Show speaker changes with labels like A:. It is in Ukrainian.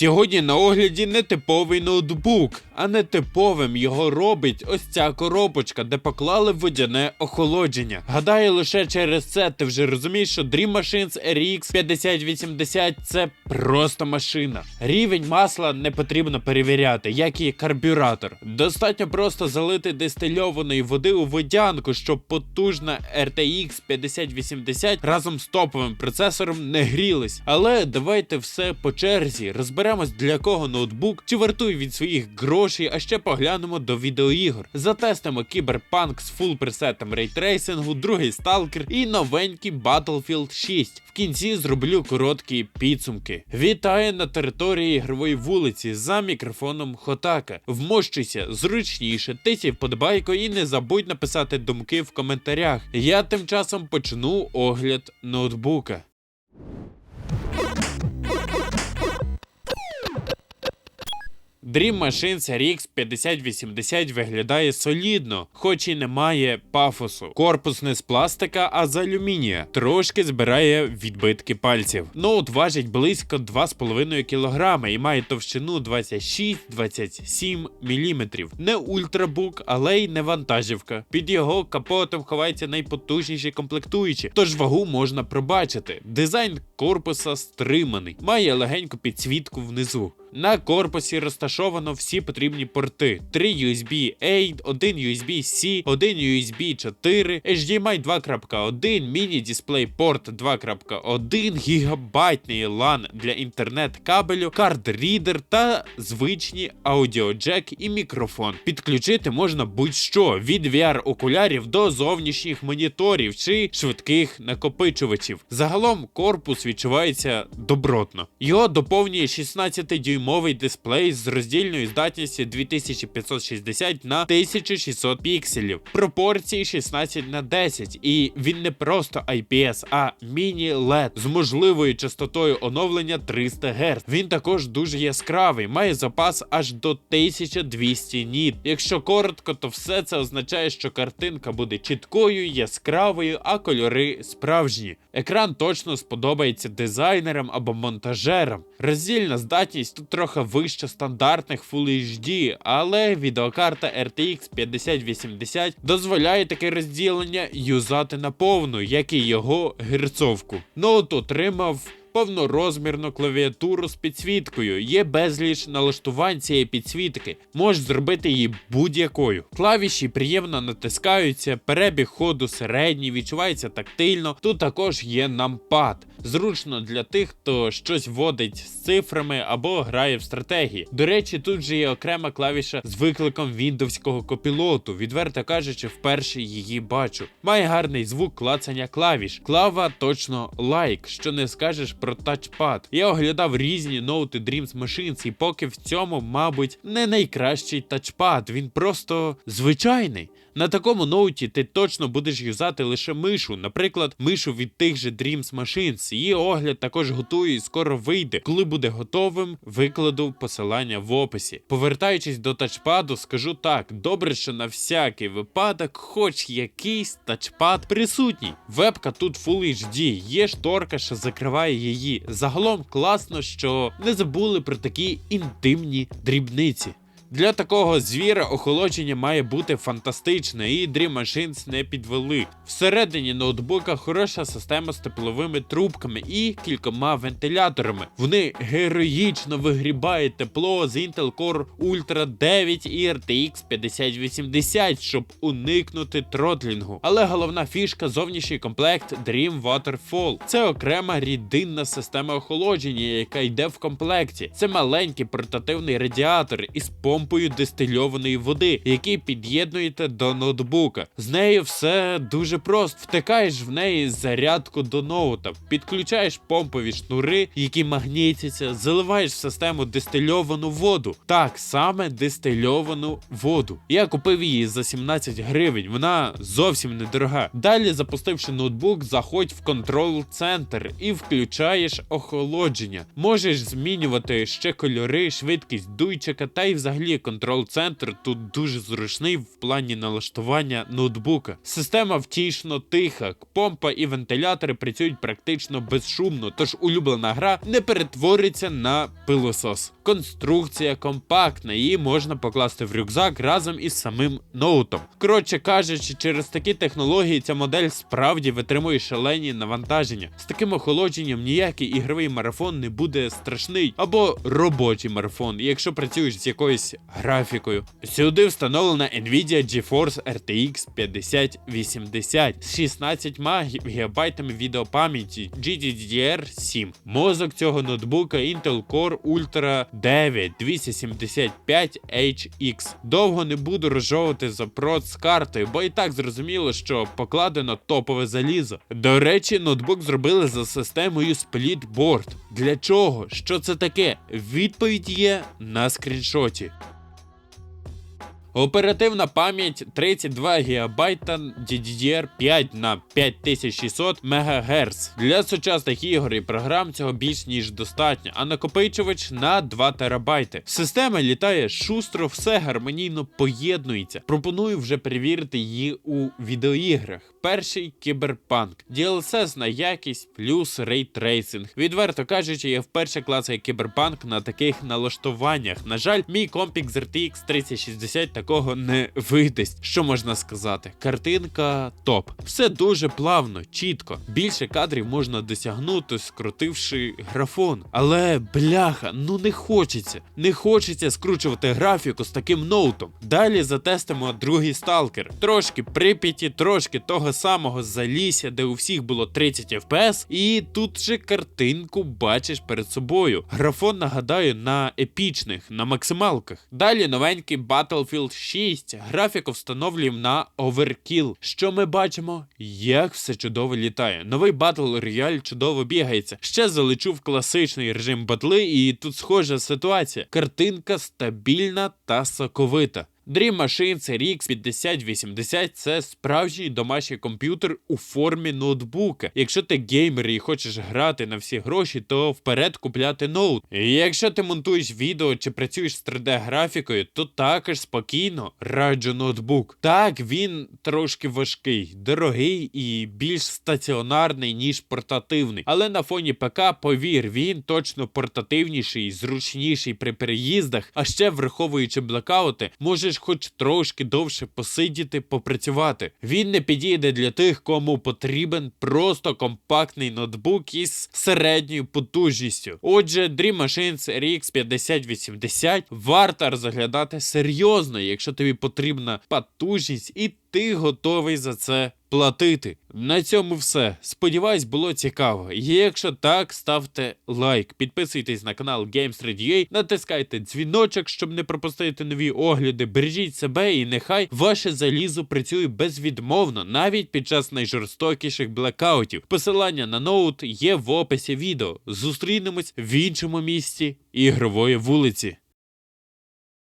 A: Сьогодні на огляді нетиповий ноутбук, а нетиповим його робить ось ця коробочка, де поклали водяне охолодження. Гадаю, лише через це ти вже розумієш, що Dream Machines RX 5080 це просто машина. Рівень масла не потрібно перевіряти, як і карбюратор. Достатньо просто залити дистильованої води у водянку, щоб потужна RTX 5080 разом з топовим процесором не грілись. Але давайте все по черзі. Розберемось для кого ноутбук, чи вартує від своїх грошей, а ще поглянемо до відеоігор. Затестимо кіберпанк з фул пресетом рейтрейсингу, другий сталкер і новенький Battlefield 6. В кінці зроблю короткі підсумки. Вітаю на території ігрової вулиці за мікрофоном Хотака. Вмощуйся зручніше, тисяй вподобайку і не забудь написати думки в коментарях. Я тим часом почну огляд ноутбука. Dream Machines RX 5080 виглядає солідно, хоч і не має пафосу. Корпус не з пластика, а з алюмінія. Трошки збирає відбитки пальців. Ноут важить близько 2,5 кг і має товщину 26-27 мм. Не ультрабук, але й не вантажівка. Під його капотом ховається найпотужніші комплектуючі, тож вагу можна пробачити. Дизайн корпуса стриманий, має легеньку підсвітку внизу. На корпусі розташовано всі потрібні порти: 3 USB A, 1 USB-C, 1 USB 4, HDMI 2.1, міні-дисплей порт 2.1, гігабайтний LAN для інтернет-кабелю, карт-рідер та звичні аудіоджек і мікрофон. Підключити можна будь-що від VR-окулярів до зовнішніх моніторів чи швидких накопичувачів. Загалом корпус відчувається добротно. Його доповнює 16 дюймовий дисплей з роздільною здатністю 2560 на 1600 пікселів, пропорції 16 на 10, і він не просто IPS, а міні-LED з можливою частотою оновлення 300 Гц. Він також дуже яскравий, має запас аж до 1200 ніт. Якщо коротко, то все це означає, що картинка буде чіткою, яскравою, а кольори справжні. Екран точно сподобається дизайнерам або монтажерам. Роздільна здатність тут трохи вища стандартних Full HD, але відеокарта RTX 5080 дозволяє таке розділення юзати наповну, як і його герцовку. Ноут отримав повнорозмірну клавіатуру з підсвіткою. Є безліч налаштувань цієї підсвітки. Можеш зробити її будь-якою. Клавіші приємно натискаються, перебіг ходу середній, відчувається тактильно. Тут також є нампад. Зручно для тих, хто щось вводить з цифрами або грає в стратегії. До речі, тут же є окрема клавіша з викликом віндовського копілоту. Відверто кажучи, вперше її бачу. Має гарний звук клацання клавіш. Клава точно лайк, що не скажеш про тачпад. Я оглядав різні ноути Dreams Machines, і поки в цьому, мабуть, не найкращий тачпад. Він просто звичайний. На такому ноуті ти точно будеш юзати лише мишу, наприклад, мишу від тих же Dreams Machines. Її огляд також готую і скоро вийде. Коли буде готовим, викладу посилання в описі. Повертаючись до тачпаду, скажу так: добре, що на всякий випадок, хоч якийсь тачпад присутній. Вебка тут Full HD, є шторка, що закриває її. Загалом класно, що не забули про такі інтимні дрібниці. Для такого звіра охолодження має бути фантастичне, і Dream Machines не підвели. Всередині ноутбука хороша система з тепловими трубками і кількома вентиляторами. Вони героїчно вигрібають тепло з Intel Core Ultra 9 і RTX 5080, щоб уникнути тротлінгу. Але головна фішка зовнішній комплект Dream Waterfall. Це окрема рідинна система охолодження, яка йде в комплекті. Це маленький портативний радіатор із помпою дистильованої води, який під'єднуєте до ноутбука. З нею все дуже просто. Втикаєш в неї зарядку до ноута, підключаєш помпові шнури, які магнітяться, заливаєш в систему дистильовану воду. Так саме дистильовану воду. Я купив її за 17 гривень. Вона зовсім недорога. Далі, запустивши ноутбук, заходь в контрол центр і включаєш охолодження. Можеш змінювати ще кольори, швидкість дуйчика та й взагалі взагалі контрол-центр тут дуже зручний в плані налаштування ноутбука. Система втішно тиха, помпа і вентилятори працюють практично безшумно, тож улюблена гра не перетвориться на пилосос. Конструкція компактна, її можна покласти в рюкзак разом із самим ноутом. Коротше кажучи, через такі технології ця модель справді витримує шалені навантаження. З таким охолодженням ніякий ігровий марафон не буде страшний або робочий марафон, якщо працюєш з якоюсь графікою. Сюди встановлена Nvidia GeForce RTX 5080 з 16 ГБ відеопам'яті GDDR7. Мозок цього ноутбука Intel Core Ultra 9 275HX. Довго не буду розжовувати за прот з картою, бо і так зрозуміло, що покладено топове залізо. До речі, ноутбук зробили за системою Splitboard. Для чого? Що це таке? Відповідь є на скріншоті. Оперативна пам'ять 32 ГБ DDR5 на 5600 МГц. Для сучасних ігор і програм цього більш ніж достатньо, а накопичувач на 2 ТБ. Система літає шустро, все гармонійно поєднується. Пропоную вже перевірити її у відеоіграх. Перший кіберпанк, DLSS на якість плюс рейтрейсинг. Відверто кажучи, я вперше клацаю кіберпанк на таких налаштуваннях. На жаль, мій компік з RTX 3060 такого не видасть. Що можна сказати? Картинка топ. Все дуже плавно, чітко. Більше кадрів можна досягнути, скрутивши графон. Але бляха, ну не хочеться. Не хочеться скручувати графіку з таким ноутом. Далі затестимо другий сталкер. Трошки прип'яті, трошки того самого залісся, де у всіх було 30 FPS, і тут же картинку бачиш перед собою. Графон нагадаю на епічних, на максималках. Далі новенький Battlefield 6. Графіку встановлюємо на Overkill. Що ми бачимо? Як все чудово літає. Новий Battle Royale чудово бігається. Ще залечу в класичний режим батли, і тут схожа ситуація. Картинка стабільна та соковита. Dream Machine RX 5080 це справжній домашній комп'ютер у формі ноутбука. Якщо ти геймер і хочеш грати на всі гроші, то вперед купляти ноут. І якщо ти монтуєш відео чи працюєш з 3D-графікою, то також спокійно раджу ноутбук. Так, він трошки важкий, дорогий і більш стаціонарний, ніж портативний. Але на фоні ПК, повір, він точно портативніший, зручніший при переїздах, а ще враховуючи блекаути, можеш хоч трошки довше посидіти, попрацювати. Він не підійде для тих, кому потрібен просто компактний ноутбук із середньою потужністю. Отже, Dream Machines RX 5080 варто розглядати серйозно, якщо тобі потрібна потужність і ти готовий за це платити. На цьому все. Сподіваюсь, було цікаво. Якщо так, ставте лайк, підписуйтесь на канал Games3DA, натискайте дзвіночок, щоб не пропустити нові огляди. Бережіть себе і нехай ваше залізо працює безвідмовно, навіть під час найжорстокіших блекаутів. Посилання на ноут є в описі відео. Зустрінемось в іншому місці ігрової вулиці.